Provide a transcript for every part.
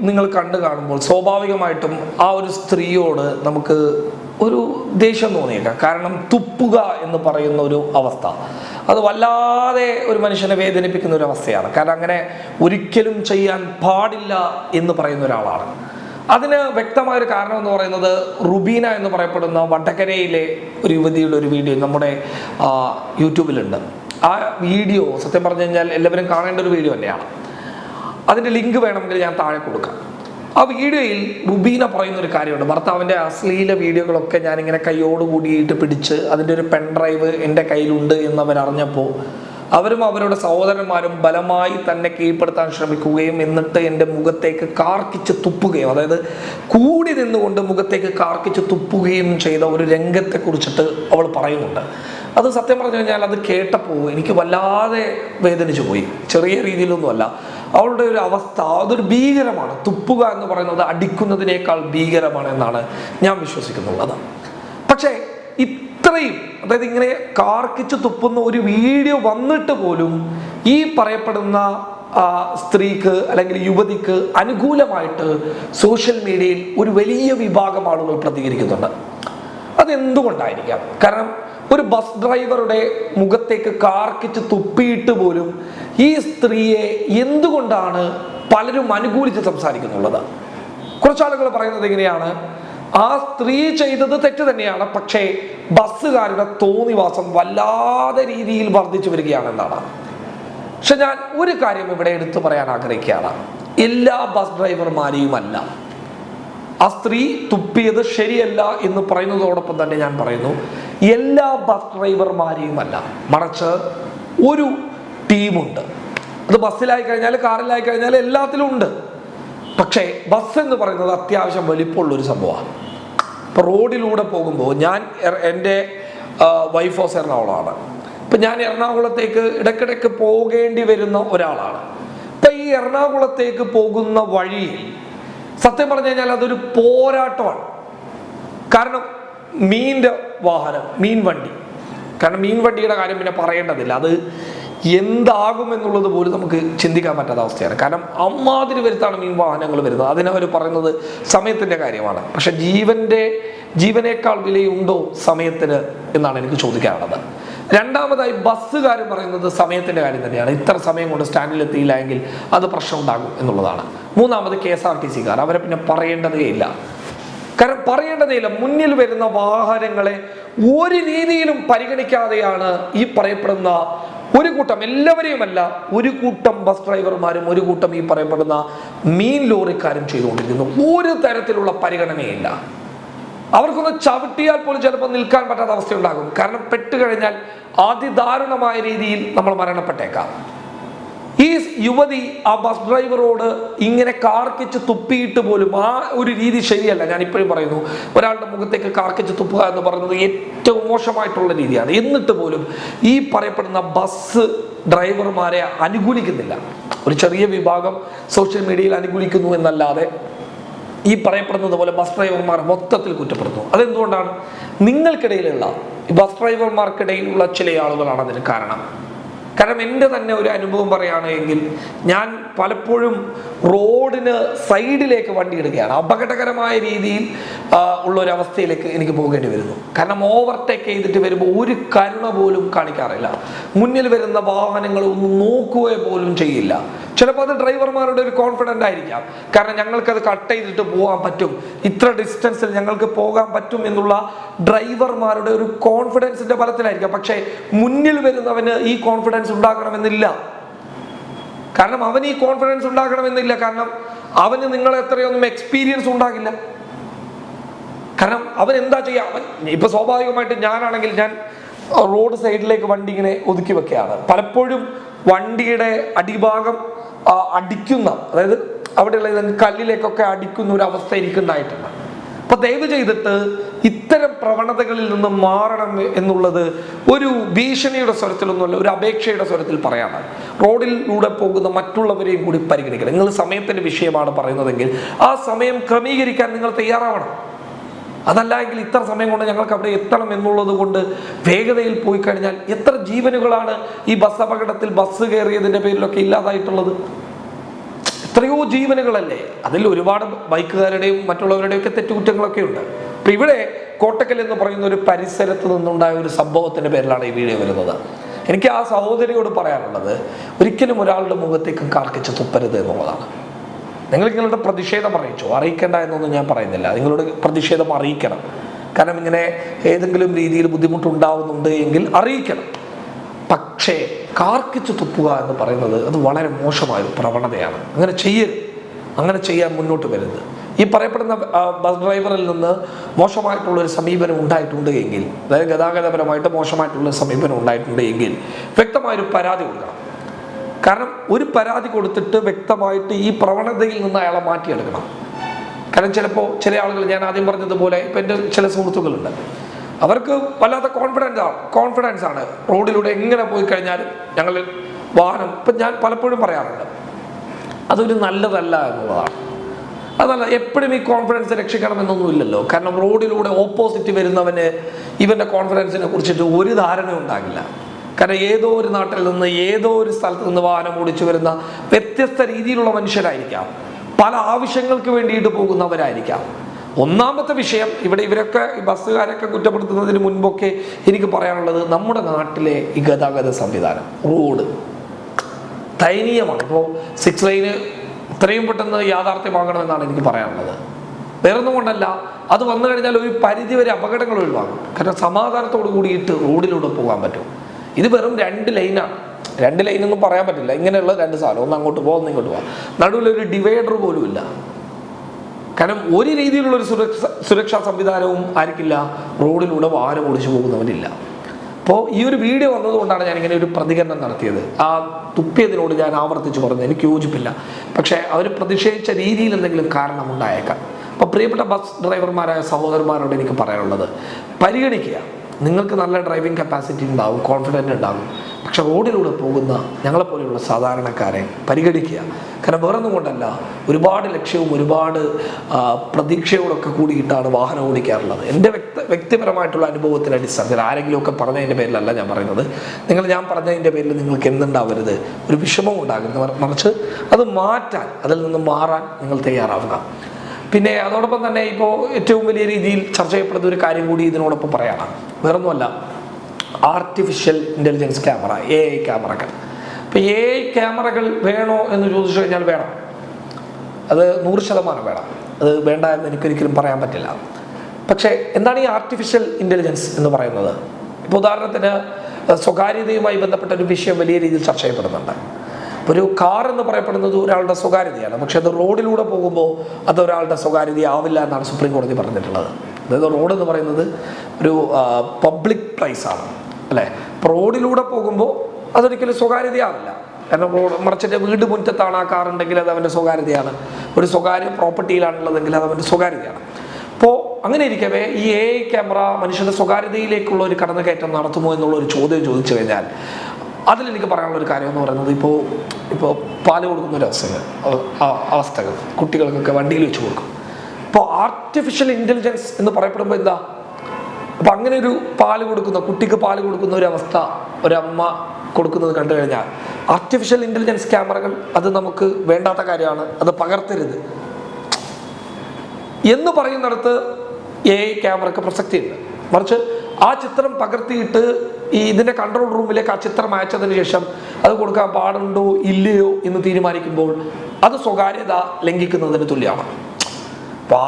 നിങ്ങൾ കണ്ടു കാണുമ്പോൾ സ്വാഭാവികമായിട്ടും ആ ഒരു സ്ത്രീയോട് നമുക്ക് ഒരു ദേഷ്യം തോന്നിയേക്കാം. കാരണം തുപ്പുക എന്ന് പറയുന്ന ഒരു അവസ്ഥ. അത് വല്ലാതെ ഒരു മനുഷ്യനെ വേദനിപ്പിക്കുന്ന ഒരു അവസ്ഥയാണ്. കാരണം അങ്ങനെ ഒരിക്കലും ചെയ്യാൻ പാടില്ല എന്ന് പറയുന്ന ഒരാളാണ്. അതിന് വ്യക്തമായൊരു കാരണം എന്ന് പറയുന്നത് റുബീന എന്ന് പറയപ്പെടുന്ന വടകരയിലെ ഒരു യുവതിയുടെ ഒരു വീഡിയോ നമ്മുടെ യൂട്യൂബിലുണ്ട്. ആ വീഡിയോ സത്യം പറഞ്ഞു കഴിഞ്ഞാൽ എല്ലാവരും കാണേണ്ട ഒരു വീഡിയോ തന്നെയാണ്. അതിന്റെ ലിങ്ക് വേണമെങ്കിൽ ഞാൻ താഴെ കൊടുക്കാം. ആ വീഡിയോയിൽ റുബീന പറയുന്ന ഒരു കാര്യമുണ്ട്. ഭർത്താവിന്റെ അശ്ലീല വീഡിയോകളൊക്കെ ഞാനിങ്ങനെ കൈയോട് കൂടിയിട്ട് പിടിച്ച് അതിന്റെ ഒരു പെൺഡ്രൈവ് എന്റെ കയ്യിലുണ്ട് എന്ന് അവർ അറിഞ്ഞപ്പോൾ അവരും അവരുടെ സഹോദരന്മാരും ബലമായി തന്നെ കീഴ്പ്പെടുത്താൻ ശ്രമിക്കുകയും എന്നിട്ട് എന്റെ മുഖത്തേക്ക് കാർക്കിച്ച് തുപ്പുകയും അതായത് കൂടി നിന്നുകൊണ്ട് മുഖത്തേക്ക് കാർക്കിച്ച് തുപ്പുകയും ചെയ്ത ഒരു രംഗത്തെ കുറിച്ചിട്ട് അവൾ പറയുന്നുണ്ട്. അത് സത്യം പറഞ്ഞു കഴിഞ്ഞാൽ അത് കേട്ടപ്പോൾ എനിക്ക് വല്ലാതെ വേദനിച്ചു പോയി. ചെറിയ രീതിയിലൊന്നുമല്ല. അവളുടെ ഒരു അവസ്ഥ അതൊരു ഭീകരമാണ്. തുപ്പുക എന്ന് പറയുന്നത് അടിക്കുന്നതിനേക്കാൾ ഭീകരമാണ് എന്നാണ് ഞാൻ വിശ്വസിക്കുന്നുള്ളത് പക്ഷേ ഇത്രയും അതായത് ഇങ്ങനെ കാർക്കിച്ച് തുപ്പുന്ന ഒരു വീഡിയോ വന്നിട്ട് പോലും ഈ പറയപ്പെടുന്ന സ്ത്രീക്ക് അല്ലെങ്കിൽ യുവതിക്ക് അനുകൂലമായിട്ട് സോഷ്യൽ മീഡിയയിൽ ഒരു വലിയ വിഭാഗം ആളുകൾ പ്രതികരിക്കുന്നുണ്ട്. അതെന്തുകൊണ്ടായിരിക്കാം? കാരണം ഒരു ബസ് ഡ്രൈവറുടെ മുഖത്തേക്ക് കാർക്കിച്ച് തുപ്പിയിട്ട് പോലും ഈ സ്ത്രീയെ എന്തുകൊണ്ടാണ് പലരും അനുകൂലിച്ച് സംസാരിക്കുന്നുള്ളത്? കുറച്ചാളുകൾ പറയുന്നത് എങ്ങനെയാണ് ആ സ്ത്രീ ചെയ്തത് തെറ്റ് തന്നെയാണ്. പക്ഷേ ബസ്സുകാരുടെ തോന്നിവാസം വല്ലാതെ രീതിയിൽ വർദ്ധിച്ചു വരികയാണെന്നാണ്. പക്ഷെ ഞാൻ ഒരു കാര്യം ഇവിടെ എടുത്തു പറയാൻ ആഗ്രഹിക്കുകയാണ്. എല്ലാ ബസ് ഡ്രൈവർമാരെയുമല്ല. ആ സ്ത്രീ തുപ്പിയത് ശരിയല്ല എന്ന് പറയുന്നതോടൊപ്പം തന്നെ ഞാൻ പറയുന്നു എല്ലാ ബസ് ഡ്രൈവർമാരെയുമല്ല. മറിച്ച് ഒരു ടീമുണ്ട്. അത് ബസ്സിലായി കഴിഞ്ഞാൽ കാറിലായി കഴിഞ്ഞാൽ എല്ലാത്തിലും ഉണ്ട്. പക്ഷേ ബസ് എന്ന് പറയുന്നത് അത്യാവശ്യം വലിപ്പമുള്ള ഒരു സംഭവമാണ്. ഇപ്പോൾ റോഡിലൂടെ പോകുമ്പോൾ ഞാൻ എന്റെ വൈഫ് ഹോസ് എറണാകുളമാണ്. ഇപ്പം ഞാൻ എറണാകുളത്തേക്ക് ഇടയ്ക്കിടയ്ക്ക് പോകേണ്ടി വരുന്ന ഒരാളാണ്. ഇപ്പം ഈ എറണാകുളത്തേക്ക് പോകുന്ന വഴി സത്യം പറഞ്ഞു കഴിഞ്ഞാൽ അതൊരു പോരാട്ടമാണ്. കാരണം മീന്റെ വാഹനം മീൻ വണ്ടി. കാരണം മീൻ വണ്ടിയുടെ കാര്യം പിന്നെ പറയേണ്ടതില്ല. അത് എന്താകും എന്നുള്ളത് പോലും നമുക്ക് ചിന്തിക്കാൻ പറ്റാത്ത അവസ്ഥയാണ്. കാരണം അമ്മാതിരി വരുത്താണ് മീൻ വാഹനങ്ങൾ വരുന്നത്. അതിനവർ പറയുന്നത് സമയത്തിന്റെ കാര്യമാണ്. പക്ഷെ ജീവന്റെ ജീവനേക്കാൾ വിലയുണ്ടോ സമയത്തിന് എന്നാണ് എനിക്ക് ചോദിക്കാനുള്ളത്. രണ്ടാമതായി ബസ്സുകാർ പറയുന്നത് സമയത്തിന്റെ കാര്യം തന്നെയാണ്. ഇത്ര സമയം കൊണ്ട് സ്റ്റാൻഡിൽ എത്തിയില്ല എങ്കിൽ അത് പ്രശ്നം ഉണ്ടാകും എന്നുള്ളതാണ്. മൂന്നാമത് കെ എസ് ആർ ടി സിക്കാർ. അവരെ പിന്നെ പറയേണ്ടതേ ഇല്ല. കാരണം പറയേണ്ടതില്ല മുന്നിൽ വരുന്ന വാഹനങ്ങളെ ഒരു രീതിയിലും പരിഗണിക്കാതെയാണ് ഈ പറയപ്പെടുന്ന ഒരു കൂട്ടം എല്ലാവരെയുമല്ല ഒരു കൂട്ടം ബസ് ഡ്രൈവർമാരും ഒരു കൂട്ടം ഈ പറയപ്പെടുന്ന മീൻ ലോറിക്കാരും ചെയ്തുകൊണ്ടിരിക്കുന്നു. ഒരു തരത്തിലുള്ള പരിഗണനയില്ല. അവർക്കൊന്ന് ചവിട്ടിയാൽ പോലും ചിലപ്പോൾ നിൽക്കാൻ പറ്റാത്ത അവസ്ഥയുണ്ടാകും. കാരണം പെട്ടുകഴിഞ്ഞാൽ അതിദാരുണമായ രീതിയിൽ നമ്മൾ മരണപ്പെട്ടേക്കാം. ഈ യുവതി ആ ബസ് ഡ്രൈവറോട് ഇങ്ങനെ കാർക്കിച്ച് തുപ്പിയിട്ട് പോലും ആ ഒരു രീതി ശരിയല്ല. ഞാൻ ഇപ്പോഴും പറയുന്നു ഒരാളുടെ മുഖത്തേക്ക് കാർക്കിച്ച് തുപ്പുക എന്ന് പറയുന്നത് ഏറ്റവും മോശമായിട്ടുള്ള രീതിയാണ്. എന്നിട്ട് പോലും ഈ പറയപ്പെടുന്ന ബസ് ഡ്രൈവർമാരെ അനുകൂലിക്കുന്നില്ല. ഒരു ചെറിയ വിഭാഗം സോഷ്യൽ മീഡിയയിൽ അനുകൂലിക്കുന്നു എന്നല്ലാതെ ഈ പറയപ്പെടുന്നത് പോലെ ബസ് ഡ്രൈവർമാർ മൊത്തത്തിൽ കുറ്റപ്പെടുന്നു അതെന്തുകൊണ്ടാണ്? നിങ്ങൾക്കിടയിലുള്ള ബസ് ഡ്രൈവർമാർക്കിടയിലുള്ള ചില ആളുകളാണ് അതിന് കാരണം. കാരണം എന്റെ തന്നെ ഒരു അനുഭവം പറയുകയാണെങ്കിൽ ഞാൻ പലപ്പോഴും റോഡിന് സൈഡിലേക്ക് വണ്ടി ഇടുകയാണ്. അപകടകരമായ രീതിയിൽ ഉള്ള ഒരു അവസ്ഥയിലേക്ക് എനിക്ക് പോകേണ്ടി വരുന്നു. കാരണം ഓവർടേക്ക് ചെയ്തിട്ട് വരുമ്പോൾ ഒരു കരുണ പോലും കാണിക്കാറില്ല. മുന്നിൽ വരുന്ന വാഹനങ്ങൾ ഒന്നും നോക്കുക പോലും ചെയ്യില്ല. ചിലപ്പോൾ അത് ഡ്രൈവർമാരുടെ ഒരു കോൺഫിഡന്റ് ആയിരിക്കാം. കാരണം ഞങ്ങൾക്കത് കട്ട് ചെയ്തിട്ട് പോകാൻ പറ്റും. ഇത്ര ഡിസ്റ്റൻസിൽ ഞങ്ങൾക്ക് പോകാൻ പറ്റും എന്നുള്ള ഡ്രൈവർമാരുടെ ഒരു കോൺഫിഡൻസിന്റെ ബലത്തിലായിരിക്കാം പക്ഷേ മുന്നിൽ വരുന്നവന് ഈ കോൺഫിഡൻസ് ഉണ്ടാക്കണമെന്നില്ല കാരണം അവന് ഈ കോൺഫിഡൻസ് ഉണ്ടാക്കണമെന്നില്ല കാരണം അവന് നിങ്ങൾ എത്രയൊന്നും എക്സ്പീരിയൻസ് ഉണ്ടാകില്ല. കാരണം അവൻ എന്താ ചെയ്യുക അവൻ ഇപ്പൊ സ്വാഭാവികമായിട്ട് ഞാനാണെങ്കിൽ ഞാൻ റോഡ് സൈഡിലേക്ക് വണ്ടി ഇങ്ങനെ ഒതുക്കി വെക്കുകയാണ്. പലപ്പോഴും വണ്ടിയുടെ അടിഭാഗം അടിക്കുന്ന അതായത് അവിടെയുള്ള കല്ലിലേക്കൊക്കെ അടിക്കുന്ന ഒരു അവസ്ഥ എനിക്കുണ്ടായിട്ടുണ്ട്. അപ്പൊ ദയവ് ചെയ്തിട്ട് ഇത്തരം പ്രവണതകളിൽ നിന്ന് മാറണം എന്നുള്ളത് ഒരു ഭീഷണിയുടെ സ്വരത്തിലൊന്നുമല്ല ഒരു അപേക്ഷയുടെ സ്വരത്തിൽ പറയാനാണ്. റോഡിലൂടെ പോകുന്ന മറ്റുള്ളവരെയും കൂടി പരിഗണിക്കണം. നിങ്ങൾ സമയത്തിന്റെ വിഷയമാണ് പറയുന്നതെങ്കിൽ ആ സമയം ക്രമീകരിക്കാൻ നിങ്ങൾ തയ്യാറാവണം. അതല്ല എങ്കിൽ ഇത്ര സമയം കൊണ്ട് ഞങ്ങൾക്ക് അവിടെ എത്തണം എന്നുള്ളത് കൊണ്ട് വേഗതയിൽ പോയി കഴിഞ്ഞാൽ എത്ര ജീവനുകളാണ് ഈ ബസ് അപകടത്തിൽ ബസ് കയറിയതിന്റെ പേരിലൊക്കെ ഇല്ലാതായിട്ടുള്ളത്? എത്രയോ ജീവനുകളല്ലേ? അതിൽ ഒരുപാട് ബൈക്കുകാരുടെയും മറ്റുള്ളവരുടെയും ഒക്കെ തെറ്റുകുറ്റങ്ങളൊക്കെ ഉണ്ട്. അപ്പൊ ഇവിടെ കോട്ടക്കൽ എന്ന് പറയുന്ന ഒരു പരിസരത്ത് നിന്നുണ്ടായ ഒരു സംഭവത്തിന്റെ പേരിലാണ് ഈ വീഡിയോ വരുന്നത്. എനിക്ക് ആ സഹോദരിയോട് പറയാനുള്ളത് ഒരിക്കലും ഒരാളുടെ മുഖത്തേക്കും കാർക്കിച്ച് തുപ്പരുത് എന്നുള്ളതാണ്. നിങ്ങൾ നിങ്ങളുടെ പ്രതിഷേധം അറിയിച്ചു? അറിയിക്കേണ്ട എന്നൊന്നും ഞാൻ പറയുന്നില്ല. നിങ്ങളുടെ പ്രതിഷേധം അറിയിക്കണം. കാരണം ഇങ്ങനെ ഏതെങ്കിലും രീതിയിൽ ബുദ്ധിമുട്ടുണ്ടാവുന്നുണ്ട് എങ്കിൽ അറിയിക്കണം. പക്ഷേ കാർക്കിച്ച് തുപ്പുക എന്ന് പറയുന്നത് അത് വളരെ മോശമായ ഒരു പ്രവണതയാണ്. അങ്ങനെ ചെയ്യരുത്. അങ്ങനെ ചെയ്യാൻ മുന്നോട്ട് വരുന്നത് ഈ പറയപ്പെടുന്ന ബസ് ഡ്രൈവറിൽ നിന്ന് മോശമായിട്ടുള്ള ഒരു സമീപനം ഉണ്ടായിട്ടുണ്ട് എങ്കിൽ അതായത് ഗതാഗതപരമായിട്ട് മോശമായിട്ടുള്ള സമീപനം ഉണ്ടായിട്ടുണ്ട് എങ്കിൽ വ്യക്തമായൊരു പരാതി കൊടുക്കണം. കാരണം ഒരു പരാതി കൊടുത്തിട്ട് വ്യക്തമായിട്ട് ഈ പ്രവണതയിൽ നിന്ന് അയാളെ മാറ്റിയെടുക്കണം. കാരണം ചിലപ്പോൾ ചില ആളുകൾ ഞാൻ ആദ്യം പറഞ്ഞതുപോലെ ഇപ്പം എന്റെ ചില സുഹൃത്തുക്കളുണ്ട്. അവർക്ക് വല്ലാത്ത കോൺഫിഡൻസ് ആണ് കോൺഫിഡൻസ് ആണ്. റോഡിലൂടെ എങ്ങനെ പോയി കഴിഞ്ഞാലും ഞങ്ങൾ വാഹനം ഇപ്പം ഞാൻ പലപ്പോഴും പറയാറുണ്ട് അതൊരു നല്ലതല്ല എന്നുള്ളതാണ്. അതല്ല എപ്പോഴും ഈ കോൺഫിഡൻസ് രക്ഷിക്കണമെന്നൊന്നും ഇല്ലല്ലോ കാരണം റോഡിലൂടെ ഓപ്പോസിറ്റ് വരുന്നവന് ഇവന്റെ കോൺഫിഡൻസിനെ കുറിച്ചിട്ട് ഒരു ധാരണ ഉണ്ടാകില്ല. കാരണം ഏതോ ഒരു നാട്ടിൽ നിന്ന് ഏതോ ഒരു സ്ഥലത്ത് നിന്ന് വാഹനം ഓടിച്ചു വരുന്ന വ്യത്യസ്ത രീതിയിലുള്ള മനുഷ്യരായിരിക്കാം. പല ആവശ്യങ്ങൾക്ക് വേണ്ടിയിട്ട് പോകുന്നവരായിരിക്കാം. ഒന്നാമത്തെ വിഷയം ഇവിടെ ഇവരൊക്കെ ഈ ബസ്സുകാരൊക്കെ കുറ്റപ്പെടുത്തുന്നതിന് മുൻപൊക്കെ എനിക്ക് പറയാനുള്ളത് നമ്മുടെ നാട്ടിലെ ഈ ഗതാഗത സംവിധാനം റോഡ് ദയനീയമാണ്. ഇപ്പോൾ സിക്സ് ലൈന് ഇത്രയും പെട്ടെന്ന് യാഥാർത്ഥ്യമാകണമെന്നാണ് എനിക്ക് പറയാനുള്ളത്. വേറൊന്നും കൊണ്ടല്ല അത് വന്നു കഴിഞ്ഞാൽ ഒരു പരിധി വരെ അപകടങ്ങൾ ഒഴിവാകും. കാരണം സമാധാനത്തോട് കൂടിയിട്ട് റോഡിലൂടെ പോകാൻ പറ്റും. ഇത് വെറും രണ്ട് ലൈനാണ് രണ്ട് ലൈനൊന്നും പറയാൻ പറ്റില്ല. ഇങ്ങനെയുള്ള രണ്ട് സാധനം. ഒന്ന് അങ്ങോട്ട് പോകാം ഒന്ന് ഇങ്ങോട്ട് പോകാം നടുവിലൊരു ഡിവൈഡർ പോലും ഇല്ല കാരണം ഒരു രീതിയിലുള്ള ഒരു സുരക്ഷ സുരക്ഷാ സംവിധാനവും ആയിരിക്കില്ല റോഡിലൂടെ വാഹനം ഓടിച്ചു പോകുന്നവനില്ല. അപ്പോൾ ഈ ഒരു വീഡിയോ വന്നതുകൊണ്ടാണ് ഞാൻ ഇങ്ങനെ ഒരു പ്രതികരണം നടത്തിയത്. ആ തുപ്പിയതിനോട് ഞാൻ ആവർത്തിച്ച് പറഞ്ഞു. എനിക്ക് യോജിപ്പില്ല. പക്ഷേ അവർ പ്രതിഷേധിച്ച രീതിയിൽ എന്തെങ്കിലും കാരണമുണ്ടായേക്കാം. അപ്പോൾ പ്രിയപ്പെട്ട ബസ് ഡ്രൈവർമാരായ സഹോദരന്മാരോട് എനിക്ക് പറയാനുള്ളത്. പരിഗണിക്കുക. നിങ്ങൾക്ക് നല്ല ഡ്രൈവിംഗ് കപ്പാസിറ്റി ഉണ്ടാവും കോൺഫിഡന്റ് ഉണ്ടാകും പക്ഷെ റോഡിലൂടെ പോകുന്ന ഞങ്ങളെപ്പോലെയുള്ള സാധാരണക്കാരെ പരിഗണിക്കുക. കാരണം വേറൊന്നും കൊണ്ടല്ല ഒരുപാട് ലക്ഷ്യവും ഒരുപാട് പ്രതീക്ഷയോടൊക്കെ കൂടിയിട്ടാണ് വാഹനം ഓടിക്കാറുള്ളത്. എന്റെ വ്യക്ത വ്യക്തിപരമായിട്ടുള്ള അനുഭവത്തിന്റെ അടിസ്ഥാനത്തിൽ ആരെങ്കിലുമൊക്കെ പറഞ്ഞതിന്റെ പേരിലല്ല ഞാൻ പറയുന്നത്. നിങ്ങൾ ഞാൻ പറഞ്ഞതിന്റെ പേരിൽ നിങ്ങൾക്ക് എന്തുണ്ടാവരുത്? ഒരു വിഷമം ഉണ്ടാകുന്ന മറിച്ച് അത് മാറ്റാൻ അതിൽ നിന്ന് മാറാൻ നിങ്ങൾ തയ്യാറാവുക. പിന്നെ അതോടൊപ്പം തന്നെ ഇപ്പോൾ ഏറ്റവും വലിയ രീതിയിൽ ചർച്ച ചെയ്യപ്പെടുന്ന ഒരു കാര്യം കൂടി ഇതിനോടൊപ്പം പറയാനാണ് വേറൊന്നുമല്ല artificial intelligence camera A I ക്യാമറകൾ ഇപ്പം എ ഐ ക്യാമറകൾ വേണോ എന്ന് ചോദിച്ചു കഴിഞ്ഞാൽ വേണം. അത് നൂറ് ശതമാനം വേണം. അത് വേണ്ട എന്ന് എനിക്കൊരിക്കലും പറയാൻ പറ്റില്ല. പക്ഷേ എന്താണ് ഈ ആർട്ടിഫിഷ്യൽ ഇന്റലിജൻസ് എന്ന് പറയുന്നത്? ഇപ്പോൾ ഉദാഹരണത്തിന് സ്വകാര്യതയുമായി ബന്ധപ്പെട്ട ഒരു വിഷയം വലിയ രീതിയിൽ ചർച്ച ചെയ്യപ്പെടുന്നുണ്ട്. ഒരു കാർ എന്ന് പറയപ്പെടുന്നത് ഒരാളുടെ സ്വകാര്യതയാണ്. പക്ഷെ അത് റോഡിലൂടെ പോകുമ്പോൾ അത് ഒരാളുടെ സ്വകാര്യതയാവില്ല എന്നാണ് സുപ്രീം കോടതി പറഞ്ഞിട്ടുള്ളത്. അതായത് റോഡ് എന്ന് പറയുന്നത് ഒരു പബ്ലിക് പ്ലേസ് ആണ്. അല്ലേ? അപ്പോൾ റോഡിലൂടെ പോകുമ്പോൾ അതൊരിക്കലും സ്വകാര്യതയാവില്ല. കാരണം മറിച്ചിട്ട് വീട് മുറ്റത്താണ് ആ കാർ ഉണ്ടെങ്കിൽ അത് അവന്റെ സ്വകാര്യതയാണ്. ഒരു സ്വകാര്യ പ്രോപ്പർട്ടിയിലാണുള്ളതെങ്കിൽ അത് അവന്റെ സ്വകാര്യതയാണ്. അപ്പോൾ അങ്ങനെ ഇരിക്കവേ ഈ എ ക്യാമറ മനുഷ്യന്റെ സ്വകാര്യതയിലേക്കുള്ള ഒരു കടന്നുകയറ്റം നടത്തുമോ എന്നുള്ള ഒരു ചോദ്യം ചോദിച്ചു കഴിഞ്ഞാൽ അതിൽ എനിക്ക് പറയാനുള്ള ഒരു കാര്യം എന്ന് പറയുന്നത് ഇപ്പോൾ ഇപ്പോൾ പാൽ കൊടുക്കുന്ന ഒരു അവസ്ഥകൾ അവസ്ഥകൾ കുട്ടികൾക്കൊക്കെ വണ്ടിയിൽ വെച്ച് കൊടുക്കും. ഇപ്പോൾ ആർട്ടിഫിഷ്യൽ ഇന്റലിജൻസ് എന്ന് പറയപ്പെടുമ്പോൾ എന്താ? അപ്പം അങ്ങനെ ഒരു പാൽ കൊടുക്കുന്ന കുട്ടിക്ക് പാൽ കൊടുക്കുന്ന ഒരു അവസ്ഥ ഒരമ്മ കൊടുക്കുന്നത് കണ്ടു കഴിഞ്ഞാൽ ആർട്ടിഫിഷ്യൽ ഇന്റലിജൻസ് ക്യാമറകൾ അത് നമുക്ക് വേണ്ടാത്ത കാര്യമാണ് അത് പകർത്തരുത്. എന്ന് പറയുന്നിടത്ത് എ ഐ ക്യാമറക്ക് പ്രസക്തിയുണ്ട് മറിച്ച് ആ ചിത്രം പകർത്തിയിട്ട് ഈ ഇതിന്റെ കൺട്രോൾ റൂമിലേക്ക് ആ ചിത്രം അയച്ചതിന് ശേഷം അത് കൊടുക്കാൻ പാടുണ്ടോ ഇല്ലയോ എന്ന് തീരുമാനിക്കുമ്പോൾ അത് സ്വകാര്യത ലംഘിക്കുന്നതിന് തുല്യമാണ്.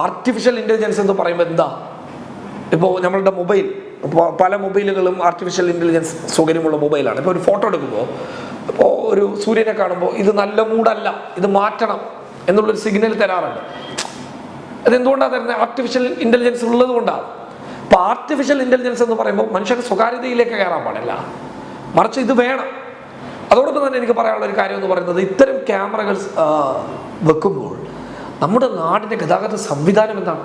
ആർട്ടിഫിഷ്യൽ ഇന്റലിജൻസ് എന്ന് പറയുമ്പോൾ എന്താ? ഇപ്പോൾ നമ്മളുടെ മൊബൈൽ പല മൊബൈലുകളും ആർട്ടിഫിഷ്യൽ ഇന്റലിജൻസ് സൗകര്യമുള്ള മൊബൈലാണ് ഇപ്പോൾ ഒരു ഫോട്ടോ എടുക്കുമ്പോൾ ഇപ്പോൾ ഒരു സൂര്യനെ കാണുമ്പോൾ ഇത് നല്ല മൂടല്ല ഇത് മാറ്റണം എന്നുള്ളൊരു സിഗ്നൽ തരാറുണ്ട്. അതെന്തുകൊണ്ടാണ് തരുന്നത് ആർട്ടിഫിഷ്യൽ ഇന്റലിജൻസ് ഉള്ളത് കൊണ്ടാണ് അപ്പോൾ ആർട്ടിഫിഷ്യൽ ഇന്റലിജൻസ് എന്ന് പറയുമ്പോൾ മനുഷ്യന്റെ സ്വകാര്യതയിലേക്ക് കയറാൻ പാടില്ല. മറിച്ച് ഇത് വേണം. അതോടൊപ്പം തന്നെ എനിക്ക് പറയാനുള്ള ഒരു കാര്യം എന്ന് പറയുന്നത് ഇത്തരം ക്യാമറകൾ വെക്കുമ്പോൾ നമ്മുടെ നാടിന്റെ ഗതാഗത സംവിധാനം എന്താണ്?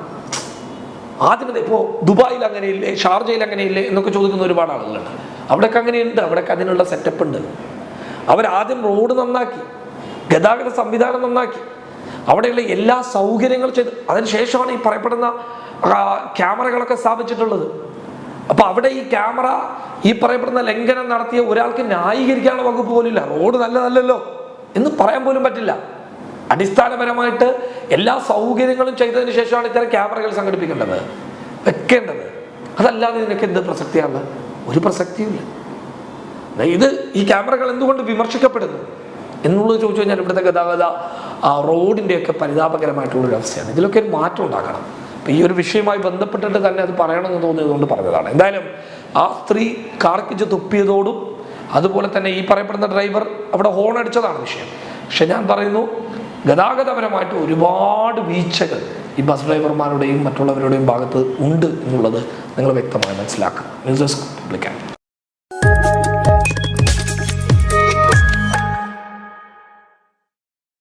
ആദ്യം ഇപ്പോൾ ദുബായിൽ അങ്ങനെയില്ലേ ഷാർജയിൽ അങ്ങനെയില്ലേ എന്നൊക്കെ ചോദിക്കുന്ന ഒരുപാട് ആളുകളുണ്ട്. അവിടെയൊക്കെ അങ്ങനെയുണ്ട് അവിടെയൊക്കെ അതിനുള്ള സെറ്റപ്പ് ഉണ്ട്. അവരാദ്യം റോഡ് നന്നാക്കി ഗതാഗത സംവിധാനം നന്നാക്കി അവിടെയുള്ള എല്ലാ സൗകര്യങ്ങളും ചെയ്ത് അതിനുശേഷമാണ് ഈ പറയപ്പെടുന്ന ക്യാമറകളൊക്കെ സ്ഥാപിച്ചിട്ടുള്ളത്. അപ്പൊ അവിടെ ഈ ക്യാമറ ഈ പറയപ്പെടുന്ന ലംഘനം നടത്തിയ ഒരാൾക്ക് ന്യായീകരിക്കാനുള്ള വകുപ്പ് പോലില്ല. റോഡ് നല്ലതല്ലല്ലോ എന്ന് പറയാൻ പോലും പറ്റില്ല. അടിസ്ഥാനപരമായിട്ട് എല്ലാ സൗകര്യങ്ങളും ചെയ്തതിന് ശേഷമാണ് ഇത്തരം ക്യാമറകൾ സംഘടിപ്പിക്കേണ്ടത്. വെക്കേണ്ടത്. അതല്ലാതെ നിനക്ക് എന്ത് പ്രസക്തിയാണ്? ഒരു പ്രസക്തിയുമില്ല ഇത് ഈ ക്യാമറകൾ എന്തുകൊണ്ട് വിമർശിക്കപ്പെടുന്നു? എന്നുള്ളത് ചോദിച്ചു കഴിഞ്ഞാൽ ഇവിടുത്തെ ഗതാഗത റോഡിന്റെയൊക്കെ പരിതാപകരമായിട്ടുള്ളൊരു അവസ്ഥയാണ് ഇതിലൊക്കെ ഒരു മാറ്റം ഉണ്ടാക്കണം ഈ ഒരു വിഷയവുമായി ബന്ധപ്പെട്ടിട്ട് തന്നെ അത് പറയണമെന്ന് തോന്നിയതുകൊണ്ട് പറഞ്ഞതാണ്. എന്തായാലും ആ സ്ത്രീ കാർക്കിച്ച് തുപ്പിയതോടും അതുപോലെ തന്നെ ഈ പറയപ്പെടുന്ന ഡ്രൈവർ അവിടെ ഹോൺ അടിച്ചതാണ് വിഷയം. പക്ഷെ ഞാൻ പറയുന്നു ഗതാഗതപരമായിട്ട് ഒരുപാട് വീഴ്ചകൾ ഈ ബസ് ഡ്രൈവർമാരുടെയും മറ്റുള്ളവരുടെയും ഭാഗത്ത് ഉണ്ട് എന്നുള്ളത് നിങ്ങൾ വ്യക്തമായി മനസ്സിലാക്കുക. News desk പബ്ലിക്കാണ്